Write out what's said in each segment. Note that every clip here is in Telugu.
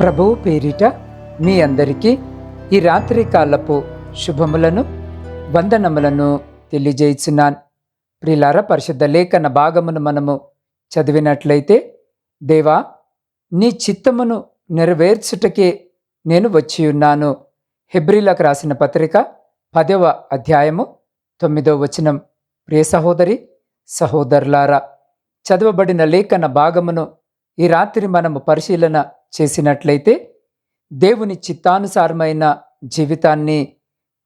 ప్రభువు పేరిట మీ అందరికీ ఈ రాత్రి కాలపు శుభములను వందనములను తెలియజేస్తున్నాను ప్రిలార పరిశుద్ధ లేఖన భాగమును మనము చదివినట్లయితే దేవా నీ చిత్తమును నెరవేర్చుటకే నేను వచ్చి ఉన్నాను. హెబ్రిలకు రాసిన పత్రిక పదవ అధ్యాయము తొమ్మిదవ వచనం. ప్రియ సహోదరి సహోదరులారా చదవబడిన లేఖన భాగమును ఈ రాత్రి మనము పరిశీలన చేసినట్లయితే దేవుని చిత్తానుసారమైన జీవితాన్ని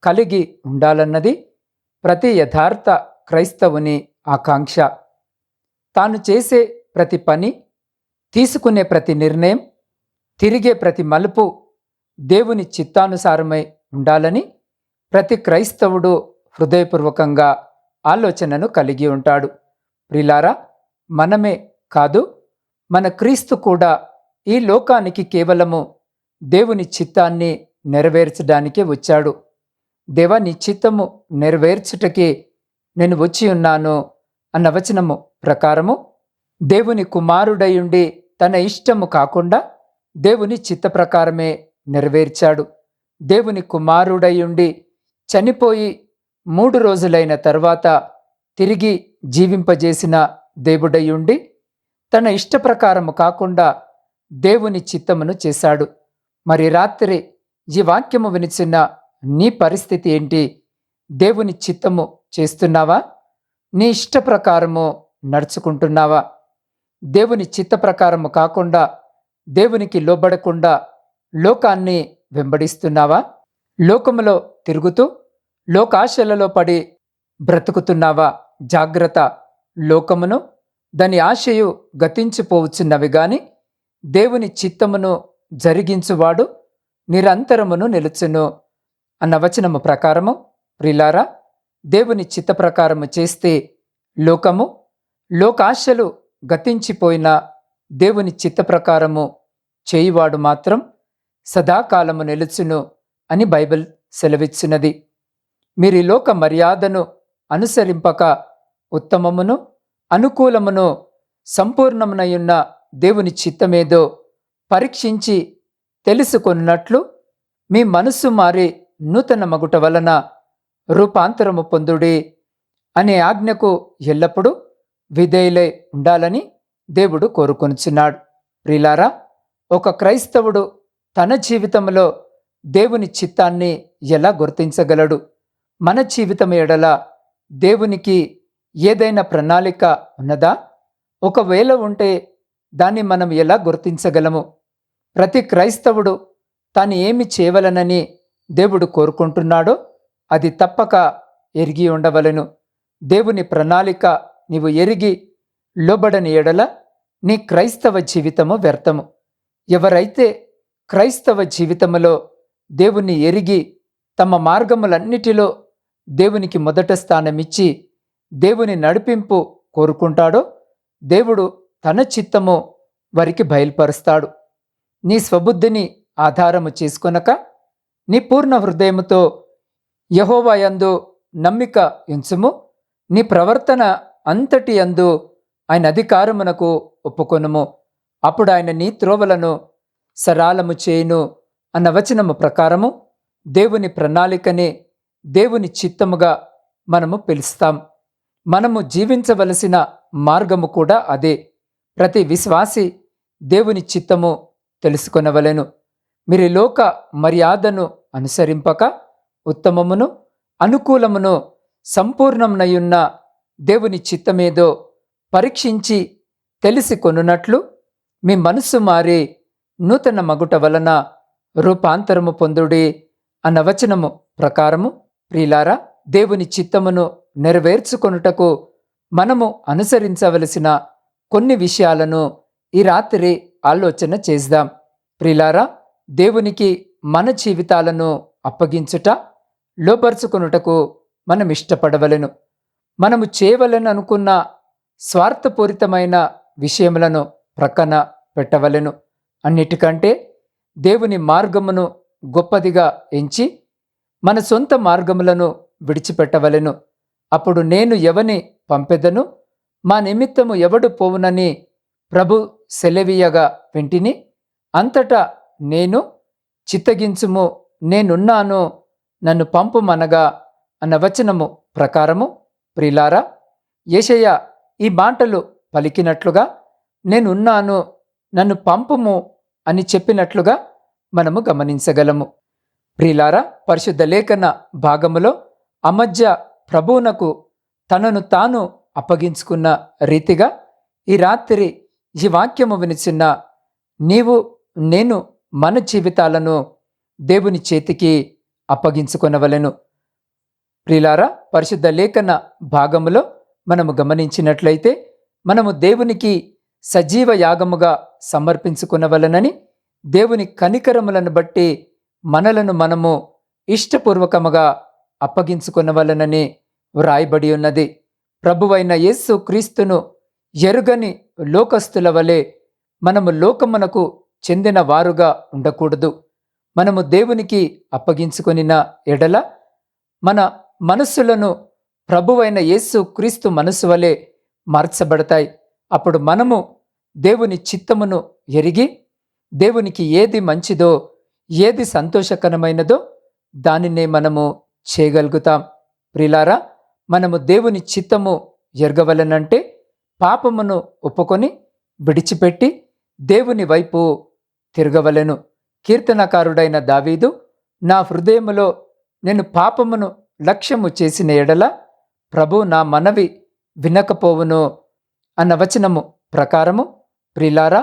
కలిగి ఉండాలన్నది ప్రతి యథార్థ క్రైస్తవుని ఆకాంక్ష. తాను చేసే ప్రతి పని తీసుకునే ప్రతి నిర్ణయం తిరిగే ప్రతి మలుపు దేవుని చిత్తానుసారమై ఉండాలని ప్రతి క్రైస్తవుడు హృదయపూర్వకంగా ఆలోచనను కలిగి ఉంటాడు. ప్రిలారా మనమే కాదు మన క్రీస్తు కూడా ఈ లోకానికి కేవలము దేవుని చిత్తాన్ని నెరవేర్చడానికే వచ్చాడు. దేవా నీ చిత్తము నెరవేర్చుటకే నేను వచ్చి ఉన్నాను అన్న వచనము ప్రకారము దేవుని కుమారుడయుండి తన ఇష్టము కాకుండా దేవుని చిత్త ప్రకారమే నెరవేర్చాడు. దేవుని కుమారుడయుండి చనిపోయి మూడు రోజులైన తర్వాత తిరిగి జీవింపజేసిన దేవుడయుండి తన ఇష్ట ప్రకారము కాకుండా దేవుని చిత్తమును చేశాడు. మరి రాత్రి ఈ వాక్యము వినిచిన నీ పరిస్థితి ఏంటి? దేవుని చిత్తము చేస్తున్నావా? నీ ఇష్ట ప్రకారము నడుచుకుంటున్నావా? దేవుని చిత్త ప్రకారము కాకుండా దేవునికి లోబడకుండా లోకాన్ని వెంబడిస్తున్నావా? లోకములో తిరుగుతూ లోకాశలలో పడి బ్రతుకుతున్నావా? జాగ్రత్త. లోకమును దాని ఆశయు గతించిపోవచ్చున్నవి గాని దేవుని చిత్తమును జరిగించువాడు నిరంతరమును నిలుచును అన్న వచనము ప్రకారము. ప్రిలారా దేవుని చిత్త ప్రకారము చేస్తే లోకము లోకాశలు గతించిపోయిన దేవుని చిత్త ప్రకారము చేయువాడు మాత్రం సదాకాలము నిలుచును అని బైబిల్ సెలవిచ్చినది. మీరు లోక మర్యాదను అనుసరింపక ఉత్తమమును అనుకూలమును సంపూర్ణమునయున్న దేవుని చిత్తమేదో పరీక్షించి తెలుసుకున్నట్లు మీ మనస్సు మారి నూతన మగుట వలన రూపాంతరము పొందుడి అనే ఆజ్ఞకు ఎల్లప్పుడూ విధేయులై ఉండాలని దేవుడు కోరుకొనుచున్నాడు. ప్రిలారా ఒక క్రైస్తవుడు తన జీవితంలో దేవుని చిత్తాన్ని ఎలా గుర్తించగలడు? మన జీవితం ఎడల దేవునికి ఏదైనా ప్రణాళిక ఉన్నదా? ఒకవేళ ఉంటే దాన్ని మనం ఎలా గుర్తించగలము? ప్రతి క్రైస్తవుడు తాను ఏమి చేయవలనని దేవుడు కోరుకుంటున్నాడో అది తప్పక ఎరిగి ఉండవలెను. దేవుని ప్రణాళిక నీవు ఎరిగి లోబడని ఎడల నీ క్రైస్తవ జీవితము వ్యర్థము. ఎవరైతే క్రైస్తవ జీవితములో దేవుని ఎరిగి తమ మార్గములన్నిటిలో దేవునికి మొదట స్థానమిచ్చి దేవుని నడిపింపు కోరుకుంటాడో దేవుడు తన చిత్తము వారికి బయలుపరుస్తాడు. నీ స్వబుద్ధిని ఆధారము చేసుకొనక నీ పూర్ణ హృదయముతో యహోవాయందు నమ్మిక ఎంచుము. నీ ప్రవర్తన అంతటి అందు ఆయన అధికారమునకు ఒప్పుకొనుము. అప్పుడు ఆయన నీ త్రోవలను సరాలము చేయును అన్న వచనము ప్రకారము దేవుని ప్రణాళికనే దేవుని చిత్తముగా మనము పిలుస్తాం. మనము జీవించవలసిన మార్గము కూడా అదే. ప్రతి విశ్వాసి దేవుని చిత్తము తెలుసుకొనవలెను. మీరు లోక మర్యాదను అనుసరింపక ఉత్తమమును అనుకూలమును సంపూర్ణమునయున్న దేవుని చిత్తమేదో పరీక్షించి తెలిసి కొనున్నట్లు మీ మనస్సు మారి నూతన మగుట వలన రూపాంతరము పొందుడి అన్న వచనము ప్రకారము ప్రియులారా దేవుని చిత్తమును నెరవేర్చుకొనుటకు మనము అనుసరించవలసిన కొన్ని విషయాలను ఈ రాత్రి ఆలోచన చేద్దాం. ప్రిలారా దేవునికి మన జీవితాలను అప్పగించుట లోపరుచుకొనుటకు మనం ఇష్టపడవలెను. మనము చేయవలెను అనుకున్న స్వార్థపూరితమైన విషయములను ప్రక్కన పెట్టవలెను. అన్నిటికంటే దేవుని మార్గమును గొప్పదిగా ఎంచి మన సొంత మార్గములను విడిచిపెట్టవలెను. అప్పుడు నేను ఎవని పంపెదను? మా నిమిత్తము ఎవడు పోవునని ప్రభు సెలవీయగా వింటిని అంతటా నేను చిత్తగించుము నేనున్నాను నన్ను పంపుమనగా అన్న వచనము ప్రకారము. ప్రిలారా ఏషయ్య ఈ మాటలు పలికినట్లుగా నేనున్నాను నన్ను పంపుము అని చెప్పినట్లుగా మనము గమనించగలము. ప్రిలారా పరిశుద్ధ లేఖన భాగములో అమధ్య ప్రభువునకు తనను తాను అప్పగించుకున్న రీతిగా ఈ రాత్రి ఈ వాక్యము వినిచిన్న నీవు నేను మన జీవితాలను దేవుని చేతికి అప్పగించుకొనవలెను. ప్రిలారా పరిశుద్ధ లేఖన భాగములో మనము గమనించినట్లయితే మనము దేవునికి సజీవ యాగముగా సమర్పించుకునవలనని దేవుని కనికరములను బట్టి మనలను మనము ఇష్టపూర్వకముగా అప్పగించుకునవలనని వ్రాయబడి ఉన్నది. ప్రభువైన యేసు క్రీస్తును ఎరుగని లోకస్తుల వలె మనము లోకమునకు చెందిన వారుగా ఉండకూడదు. మనము దేవునికి అప్పగించుకొనిన ఎడల మన మనస్సులను ప్రభువైన యేసు క్రీస్తు మనసు వలె మార్చబడతాయి. అప్పుడు మనము దేవుని చిత్తమును ఎరిగి దేవునికి ఏది మంచిదో ఏది సంతోషకరమైనదో దానినే మనము చేయగలుగుతాం. ప్రిలారా మనము దేవుని చిత్తము ఎరగవలనంటే పాపమును ఒప్పుకొని విడిచిపెట్టి దేవుని వైపు తిరగవలెను. కీర్తనకారుడైన దావీదు నా హృదయములో నేను పాపమును లక్ష్యము చేసిన ఎడల ప్రభు నా మనవి వినకపోవును అన్న వచనము ప్రకారము ప్రిలారా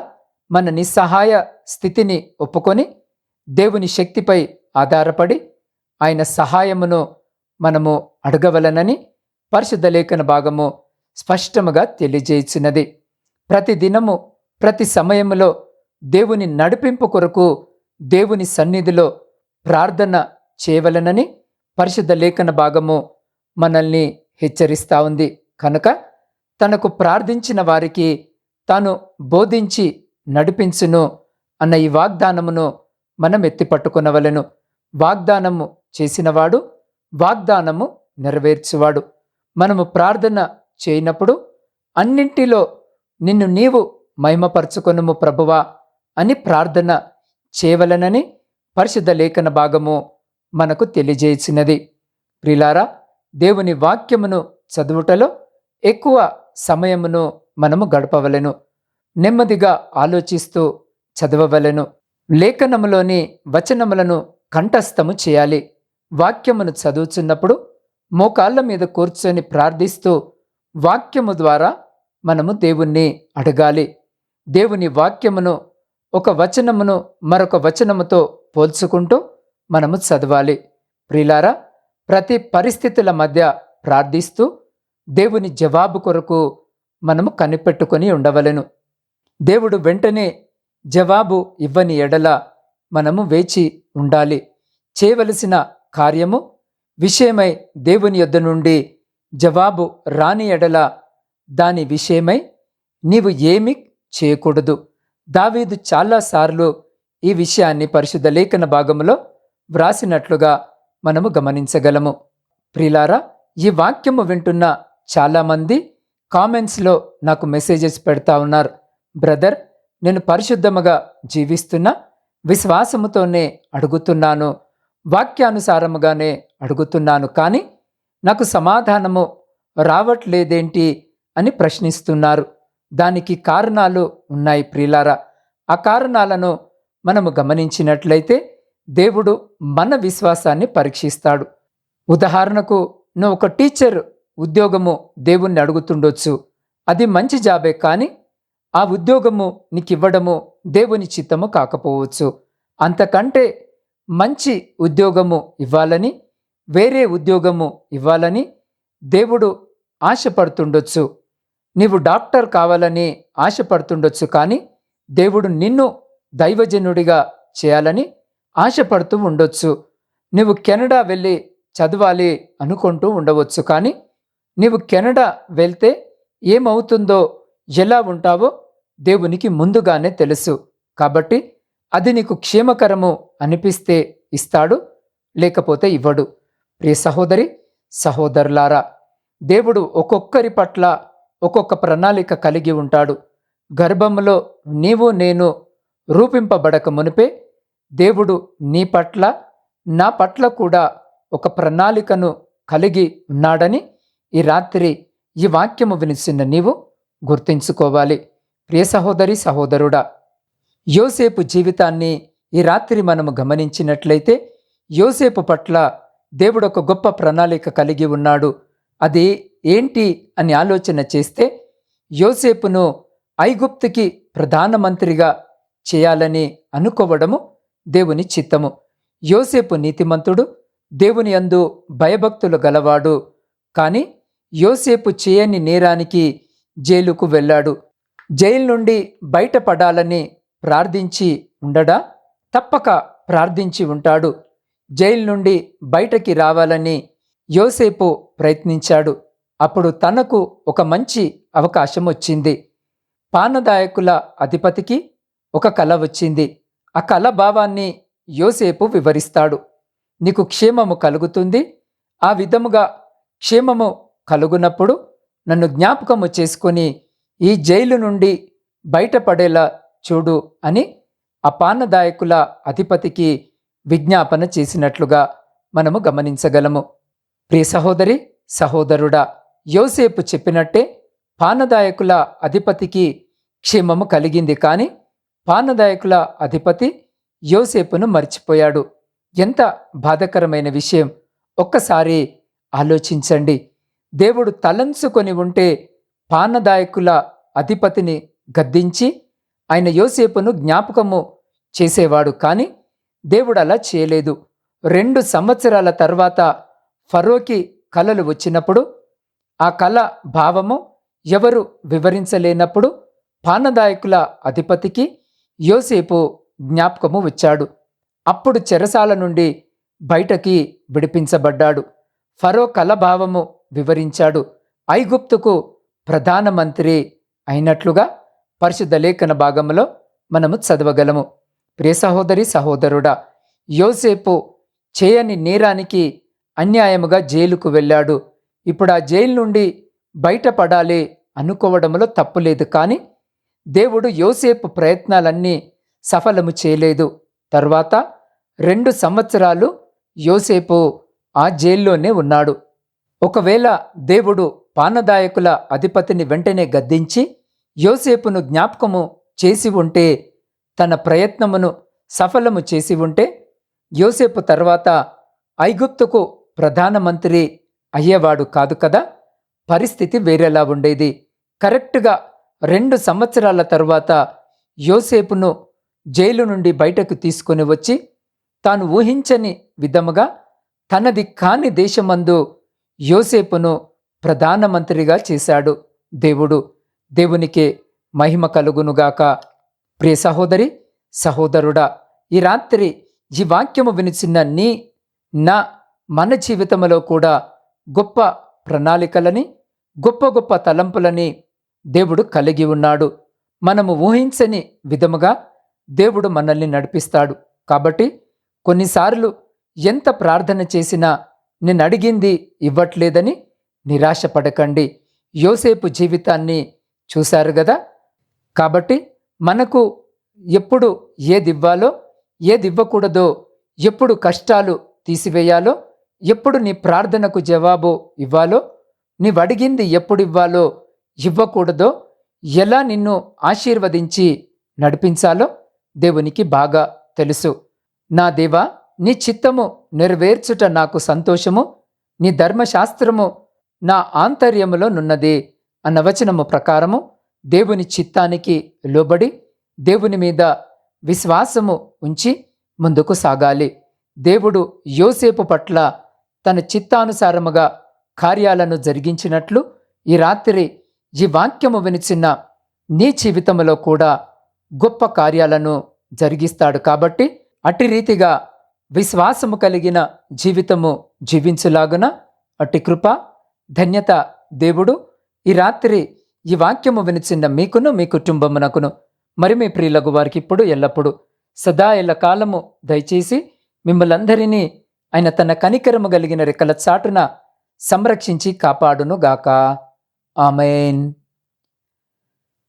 మన నిస్సహాయ స్థితిని ఒప్పుకొని దేవుని శక్తిపై ఆధారపడి ఆయన సహాయమును మనము అడగవలనని పరిశుద్ధ లేఖన భాగము స్పష్టముగా తెలియజేయుచున్నది. ప్రతి దినము ప్రతి సమయములో దేవుని నడిపింపు కొరకు దేవుని సన్నిధిలో ప్రార్థన చేయవలనని పరిశుద్ధ లేఖన భాగము మనల్ని హెచ్చరిస్తా ఉంది. కనుక తనకు ప్రార్థించిన వారికి తాను బోధించి నడిపించును అన్న ఈ వాగ్దానమును మనం ఎత్తిపట్టుకునవలెను. వాగ్దానము చేసినవాడు వాగ్దానము నెరవేర్చువాడు. మనము ప్రార్థన చేయనప్పుడు అన్నింటిలో నిన్ను నీవు మహిమపరచుకొనుము ప్రభువా అని ప్రార్థన చేయవలనని పరిశుద్ధ లేఖన భాగము మనకు తెలియజేసినది. ప్రిలారా దేవుని వాక్యమును చదువుటలో ఎక్కువ సమయమును మనము గడపవలెను. నెమ్మదిగా ఆలోచిస్తూ చదవవలెను. లేఖనములోని వచనములను కంఠస్థము చేయాలి. వాక్యమును చదువుచున్నప్పుడు మోకాళ్ళ మీద కూర్చొని ప్రార్థిస్తూ వాక్యము ద్వారా మనము దేవుణ్ణి అడగాలి. దేవుని వాక్యమును ఒక వచనమును మరొక వచనముతో పోల్చుకుంటూ మనము చదవాలి. ప్రిలారా ప్రతి పరిస్థితుల మధ్య ప్రార్థిస్తూ దేవుని జవాబు కొరకు మనము కనిపెట్టుకొని ఉండవలెను. దేవుడు వెంటనే జవాబు ఇవ్వని ఎడల మనము వేచి ఉండాలి. చేయవలసిన కార్యము విషయమై దేవుని యొద్ద నుండి జవాబు రాని ఎడల దాని విషయమై నీవు ఏమి చేయకూడదు. దావీదు చాలాసార్లు ఈ విషయాన్ని పరిశుద్ధ లేఖన భాగంలో వ్రాసినట్లుగా మనము గమనించగలము. ప్రిలారా ఈ వాక్యము వింటున్న చాలామంది కామెంట్స్లో నాకు మెసేజెస్ పెడతా ఉన్నారు. బ్రదర్ నేను పరిశుద్ధముగా జీవిస్తున్నా విశ్వాసముతోనే అడుగుతున్నాను. వాక్యానుసారముగానే అడుగుతున్నాను కానీ నాకు సమాధానము రావట్లేదేంటి అని ప్రశ్నిస్తున్నారు. దానికి కారణాలు ఉన్నాయి ప్రియులారా. ఆ కారణాలను మనము గమనించినట్లయితే దేవుడు మన విశ్వాసాన్ని పరీక్షిస్తాడు. ఉదాహరణకు నువ్వు ఒక టీచర్ ఉద్యోగము దేవుణ్ణి అడుగుతుండొచ్చు. అది మంచి జాబే కానీ ఆ ఉద్యోగము నీకు ఇవ్వడము దేవుని చిత్తము కాకపోవచ్చు. అంతకంటే మంచి ఉద్యోగము ఇవ్వాలని వేరే ఉద్యోగము ఇవ్వాలని దేవుడు ఆశపడుతుండొచ్చు. నీవు డాక్టర్ కావాలని ఆశపడుతుండొచ్చు కానీ దేవుడు నిన్ను దైవజనుడిగా చేయాలని ఆశపడుతూ ఉండొచ్చు. నువ్వు కెనడా వెళ్ళి చదవాలి అనుకుంటూ ఉండవచ్చు కానీ నీవు కెనడా వెళ్తే ఏమవుతుందో ఎలా ఉంటావో దేవునికి ముందుగానే తెలుసు. కాబట్టి అది నీకు క్షేమకరము అనిపిస్తే ఇస్తాడు లేకపోతే ఇవ్వడు. ప్రియ సహోదరి సహోదరులారా దేవుడు ఒక్కొక్కరి పట్ల ఒక్కొక్క ప్రణాళిక కలిగి ఉంటాడు. గర్భంలో నీవు నేను రూపింపబడక మునిపే దేవుడు నీ పట్ల నా పట్ల కూడా ఒక ప్రణాళికను కలిగి ఉన్నాడని ఈ రాత్రి ఈ వాక్యము వినిసిన నీవు గుర్తించుకోవాలి. ప్రియ సహోదరి సహోదరుడా యోసేపు జీవితాన్ని ఈ రాత్రి మనము గమనించినట్లయితే యోసేపు పట్ల దేవుడు ఒక గొప్ప ప్రణాళిక కలిగి ఉన్నాడు. అది ఏంటి అని ఆలోచన చేస్తే యోసేపును ఐగుప్తుకి ప్రధానమంత్రిగా చేయాలని అనుకోవడము దేవుని చిత్తము. యోసేపు నీతిమంతుడు దేవుని అందు భయభక్తులు గలవాడు. కాని యోసేపు చేయని నేరానికి జైలుకు వెళ్ళాడు. జైలు నుండి బయటపడాలని ప్రార్థించి ఉండడా? తప్పక ప్రార్థించి ఉంటాడు. జైలు నుండి బయటకి రావాలని యోసేపు ప్రయత్నించాడు. అప్పుడు తనకు ఒక మంచి అవకాశం వచ్చింది. పానదాయకుల అధిపతికి ఒక కల వచ్చింది. ఆ కల భావాన్ని యోసేపు వివరిస్తాడు. నీకు క్షేమము కలుగుతుంది. ఆ విధముగా క్షేమము కలుగునప్పుడు నన్ను జ్ఞాపకము చేసుకొని ఈ జైలు నుండి బయటపడేలా చూడు అని ఆ పానదాయకుల అధిపతికి విజ్ఞాపన చేసినట్లుగా మనము గమనించగలము. ప్రియ సహోదరి సహోదరుడా యోసేపు చెప్పినట్టే పానదాయకుల అధిపతికి క్షేమము కలిగింది కానీ పానదాయకుల అధిపతి యోసేపును మర్చిపోయాడు. ఎంత బాధకరమైన విషయం. ఒక్కసారి ఆలోచించండి. దేవుడు తలంచుకొని ఉంటే పానదాయకుల అధిపతిని గద్దించి ఆయన యోసేపును జ్ఞాపకము చేసేవాడు కానీ దేవుడు అలా చేయలేదు. రెండు సంవత్సరాల తర్వాత ఫరోకి కలలు వచ్చినప్పుడు ఆ కళ భావము ఎవరు వివరించలేనప్పుడు పానదాయకుల అధిపతికి యోసేపు జ్ఞాపకము వచ్చాడు. అప్పుడు చెరసాల నుండి బయటకి విడిపించబడ్డాడు. ఫరో కలభావము వివరించాడు. ఐగుప్తుకు ప్రధానమంత్రి అయినట్లుగా పరిశుద్ధ లేఖన భాగంలో మనము చదవగలము. ప్రియ సహోదరి సహోదరుడా యోసేపు చేయని నేరానికి అన్యాయముగా జైలుకు వెళ్ళాడు. ఇప్పుడు ఆ జైలు నుండి బయటపడాలి అనుకోవడంలో తప్పులేదు కానీ దేవుడు యోసేపు ప్రయత్నాలన్నీ సఫలము చేయలేదు. తర్వాత రెండు సంవత్సరాలు యోసేపు ఆ జైల్లోనే ఉన్నాడు. ఒకవేళ దేవుడు పానదాయకుల అధిపతిని వెంటనే గద్దించి యోసేపును జ్ఞాపకము చేసి ఉంటే తన ప్రయత్నమును సఫలము చేసి ఉంటే యోసేపు తర్వాత ఐగుప్తుకు ప్రధానమంత్రి అయ్యేవాడు కాదు కదా? పరిస్థితి వేరేలా ఉండేది. కరెక్ట్గా రెండు సంవత్సరాల తరువాత యోసేపును జైలు నుండి బయటకు తీసుకొని వచ్చి తాను ఊహించని విధముగా తనది కాని దేశమందు యోసేపును ప్రధానమంత్రిగా చేశాడు దేవుడు. దేవునికే మహిమ కలుగునుగాక. ప్రియ సహోదరి సహోదరుడా ఈ రాత్రి ఈ వాక్యము వినిచిన నీ నా మన జీవితంలో కూడా గొప్ప ప్రణాళికలని గొప్ప గొప్ప తలంపులని దేవుడు కలిగి ఉన్నాడు. మనము ఊహించని విధముగా దేవుడు మనల్ని నడిపిస్తాడు. కాబట్టి కొన్నిసార్లు ఎంత ప్రార్థన చేసినా నేను అడిగింది ఇవ్వట్లేదని నిరాశపడకండి. యోసేపు జీవితాన్ని చూశారు కదా కాబట్టి మనకు ఎప్పుడు ఏది ఇవ్వాలో ఏది ఇవ్వకూడదో ఎప్పుడు కష్టాలు తీసివేయాలో ఎప్పుడు నీ ప్రార్థనకు జవాబు ఇవ్వాలో నీవు అడిగింది ఎప్పుడు ఇవ్వాలో ఇవ్వకూడదో ఎలా నిన్ను ఆశీర్వదించి నడిపించాలో దేవునికి బాగా తెలుసు. నా దేవా నీ చిత్తము నెరవేర్చుట నాకు సంతోషము నీ ధర్మశాస్త్రము నా ఆంతర్యములో నున్నది అన్న వచనము ప్రకారము దేవుని చిత్తానికి లోబడి దేవుని మీద విశ్వాసము ఉంచి ముందుకు సాగాలి. దేవుడు యోసేపు పట్ల తన చిత్తానుసారముగా కార్యాలను జరిగించినట్లు ఈ రాత్రి ఈ వాక్యము వినిచిన నీ జీవితంలో కూడా గొప్ప కార్యాలను జరిగిస్తాడు కాబట్టి అట్టి రీతిగా విశ్వాసము కలిగిన జీవితము జీవించులాగున అట్టి కృప ధన్యత దేవుడు ఈ రాత్రి ఈ వాక్యము వినిచిన మీకును మీ కుటుంబమునకును. మరి మీ ప్రియులకు వారికి ఇప్పుడు ఎల్లప్పుడూ సదా ఎల్ల కాలము దయచేసి మిమ్మలందరినీ ఆయన తన కనికరము కలిగిన రెక్కల చాటున సంరక్షించి కాపాడును గాక. ఆమెన్.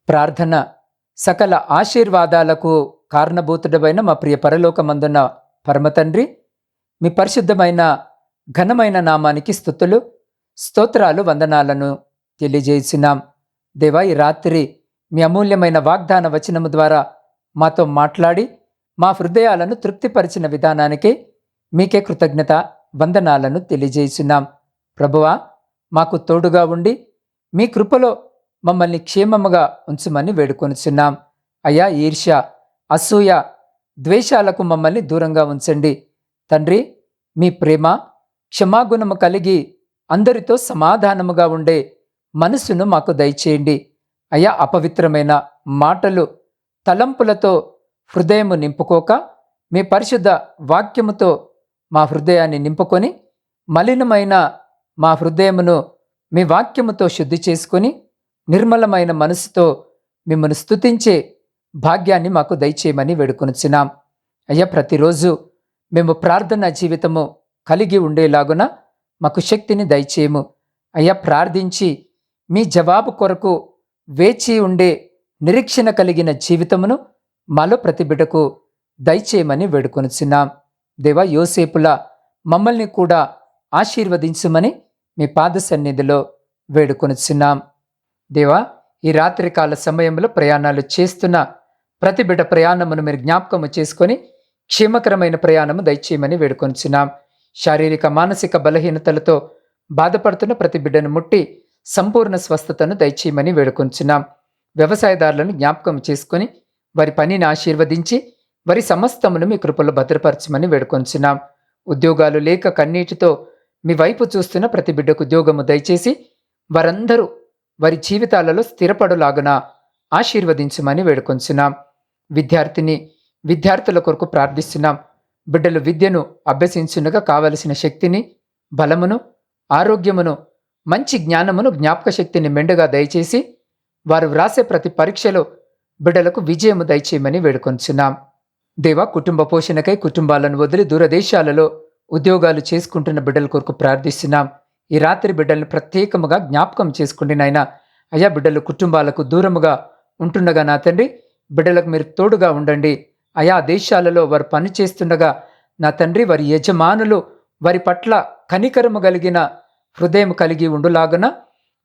ప్రార్థన సకల ఆశీర్వాదాలకు కారణభూతుడమైన మా ప్రియ పరలోకమందున్న పరమతండ్రి మీ పరిశుద్ధమైన ఘనమైన నామానికి స్థుతులు స్తోత్రాలు వందనాలను తెలియజేసినాం. దేవా ఈ రాత్రి మీ అమూల్యమైన వాగ్దాన వచనము ద్వారా మాతో మాట్లాడి మా హృదయాలను తృప్తిపరిచిన విధానానికి మీకే కృతజ్ఞత వందనాలను తెలియజేసినాం ప్రభువా మాకు తోడుగా ఉండి మీ కృపలో మమ్మల్ని క్షేమముగా ఉంచమని వేడుకొనిచున్నాం. అయ్యా ఈర్ష్య అసూయ ద్వేషాలకు మమ్మల్ని దూరంగా ఉంచండి. తండ్రి మీ ప్రేమ క్షమాగుణము కలిగి అందరితో సమాధానముగా ఉండే మనసును మాకు దయచేయండి. అయ్యా అపవిత్రమైన మాటలు తలంపులతో హృదయము నింపుకోక మీ పరిశుద్ధ వాక్యముతో మా హృదయాన్ని నింపుకొని మలినమైన మా హృదయమును మీ వాక్యముతో శుద్ధి చేసుకొని నిర్మలమైన మనసుతో మిమ్మల్ని స్తుతించే భాగ్యాన్ని మాకు దయచేయమని వేడుకొనుచున్నాం. అయ్యా ప్రతిరోజు మేము ప్రార్థన జీవితము కలిగి ఉండేలాగున మాకు శక్తిని దయచేయము. అయ్యా ప్రార్థించి మీ జవాబు కొరకు వేచి ఉండే నిరీక్షణ కలిగిన జీవితమును మాలో ప్రతి బిడ్డకు దయచేయమని వేడుకొనిచున్నాం. దేవా యోసేపులా మమ్మల్ని కూడా ఆశీర్వదించమని మీ పాద సన్నిధిలో వేడుకొనిచున్నాం. దేవా ఈ రాత్రికాల సమయంలో ప్రయాణాలు చేస్తున్న ప్రతి బిడ్డ ప్రయాణమును మీరు జ్ఞాపకము చేసుకొని క్షేమకరమైన ప్రయాణము దయచేయమని వేడుకొనిచున్నాం. శారీరక మానసిక బలహీనతలతో బాధపడుతున్న ప్రతి బిడ్డను ముట్టి సంపూర్ణ స్వస్థతను దయచేయమని వేడుకొంచున్నాం. వ్యవసాయదారులను జ్ఞాపకం చేసుకొని వారి పనిని ఆశీర్వదించి వారి సమస్తమును మీ కృపలో భద్రపరచమని వేడుకొంచున్నాం. ఉద్యోగాలు లేక కన్నీటితో మీ వైపు చూస్తున్న ప్రతి బిడ్డకు ఉద్యోగము దయచేసి వారందరూ వారి జీవితాలలో స్థిరపడులాగున ఆశీర్వదించమని వేడుకొంచున్నాం. విద్యార్థిని విద్యార్థుల కొరకు ప్రార్థిస్తున్నాం. బిడ్డలు విద్యను అభ్యసించుండగా కావలసిన శక్తిని బలమును ఆరోగ్యమును మంచి జ్ఞానమును జ్ఞాపక శక్తిని మెండుగా దయచేసి వారు వ్రాసే ప్రతి పరీక్షలో బిడ్డలకు విజయము దయచేయమని వేడుకొంచున్నాం. దేవా కుటుంబ పోషణకై కుటుంబాలను వదిలి దూరదేశాలలో ఉద్యోగాలు చేసుకుంటున్న బిడ్డల కొరకు ప్రార్థిస్తున్నాం. ఈ రాత్రి బిడ్డలను ప్రత్యేకముగా జ్ఞాపకం చేసుకుని నాయన. అయ్యా బిడ్డలు కుటుంబాలకు దూరముగా ఉంటుండగా నా తండ్రి బిడ్డలకు మీరు తోడుగా ఉండండి. అయా దేశాలలో వారు పని చేస్తుండగా నా తండ్రి వారి యజమానులు వారి పట్ల కనికరము కలిగిన హృదయం కలిగి ఉండులాగున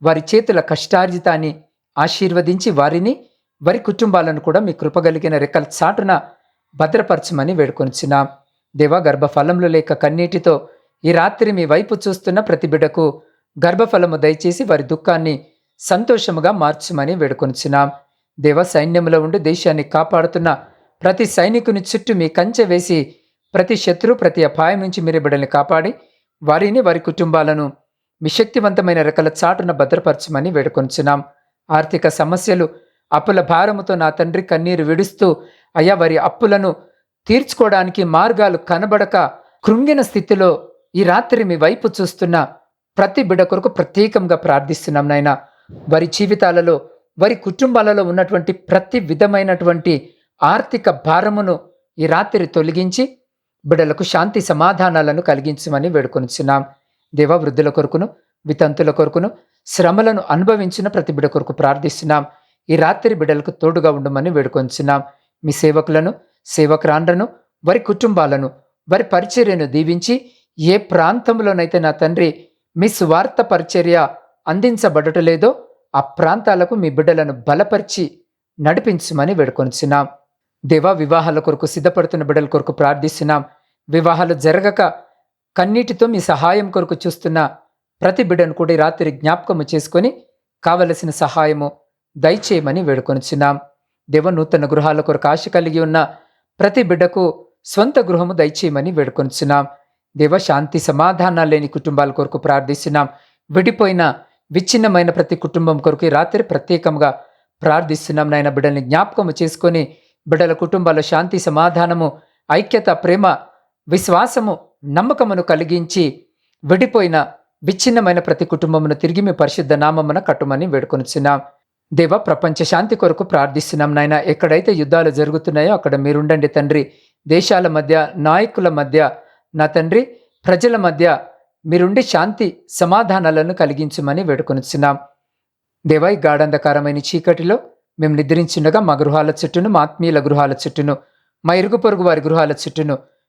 వారి చేతుల కష్టార్జితాన్ని ఆశీర్వదించి వారిని వారి కుటుంబాలను కూడా మీ కృపగలిగిన రెక్కల చాటున భద్రపరచమని వేడుకొనిచున్నాం. దేవా గర్భఫలములు లేక కన్నీటితో ఈ రాత్రి మీ వైపు చూస్తున్న ప్రతి బిడ్డకు గర్భఫలము దయచేసి వారి దుఃఖాన్ని సంతోషముగా మార్చమని వేడుకొనిచున్నాం. దేవ సైన్యములో ఉండి దేశాన్ని కాపాడుతున్న ప్రతి సైనికుని చుట్టూ మీ కంచె వేసి ప్రతి శత్రు ప్రతి అపాయం నుంచి మీరు బిడ్డల్ని కాపాడి వారిని వారి కుటుంబాలను మీ శక్తివంతమైన రెక్కల చాటున భద్రపరచమని వేడుకొంచున్నాం ఆర్థిక సమస్యలు అప్పుల భారముతో నా తండ్రి కన్నీరు విడుస్తూ అయ్యా వారి అప్పులను తీర్చుకోవడానికి మార్గాలు కనబడక కృంగిన స్థితిలో ఈ రాత్రి మీ వైపు చూస్తున్న ప్రతి బిడ కొరకు ప్రత్యేకంగా ప్రార్థిస్తున్నాం నాయన. వారి జీవితాలలో వారి కుటుంబాలలో ఉన్నటువంటి ప్రతి విధమైనటువంటి ఆర్థిక భారమును ఈ రాత్రి తొలగించి బిడలకు శాంతి సమాధానాలను కలిగించమని వేడుకొనిచున్నాం దేవ వృద్ధుల కొరకును వితంతుల కొరకును శ్రమలను అనుభవించిన ప్రతి బిడ కొరకు ప్రార్థిస్తున్నాం. ఈ రాత్రి బిడలకు తోడుగా ఉండమని వేడుకొంచున్నాం. మీ సేవకులను సేవకురాండ్రను వారి కుటుంబాలను వారి పరిచర్యను దీవించి ఏ ప్రాంతంలోనైతే నా తండ్రి మీ స్వార్థ పరిచర్య అందించబడటలేదో ఆ ప్రాంతాలకు మీ బిడ్డలను బలపరిచి నడిపించమని వేడుకొనిచున్నాం దేవా వివాహాల కొరకు సిద్ధపడుతున్న బిడ్డల కొరకు ప్రార్థిస్తున్నాం. వివాహాలు జరగక కన్నీటితో మీ సహాయం కొరకు చూస్తున్న ప్రతి బిడ్డను కూడా రాత్రి జ్ఞాపకము చేసుకొని కావలసిన సహాయము దయచేయమని వేడుకొనిచున్నాం. దేవ నూతన గృహాల కొరకు ఆశ కలిగి ఉన్న ప్రతి బిడ్డకు స్వంత గృహము దయచేయమని వేడుకొనిచున్నాం. దేవ శాంతి సమాధానాలు లేని కుటుంబాల కొరకు ప్రార్థిస్తున్నాం. విడిపోయిన విచ్ఛిన్నమైన ప్రతి కుటుంబం కొరకు రాత్రి ప్రత్యేకంగా ప్రార్థిస్తున్నాం నాయన. బిడ్డల్ని జ్ఞాపకము చేసుకొని బిడ్డల కుటుంబాల శాంతి సమాధానము ఐక్యత ప్రేమ విశ్వాసము నమ్మకమును కలిగించి విడిపోయిన విచ్ఛిన్నమైన ప్రతి కుటుంబమును తిరిగి మీ పరిశుద్ధ నామమున కట్టుమని వేడుకొనిచున్నాం. దేవ ప్రపంచ శాంతి కొరకు ప్రార్థిస్తున్నాం నాయన. ఎక్కడైతే యుద్ధాలు జరుగుతున్నాయో అక్కడ మీరుండండి తండ్రి. దేశాల మధ్య నాయకుల మధ్య నా తండ్రి ప్రజల మధ్య మీరుండి శాంతి సమాధానాలను కలిగించమని వేడుకొనిచున్నాం. దేవాయి గాఢంధకారమైన చీకటిలో మేము నిద్రించుండగా మా గృహాల చుట్టూను మా ఆత్మీయుల గృహాల చుట్టూను మా ఇరుగు పొరుగు వారి గృహాల చుట్టూను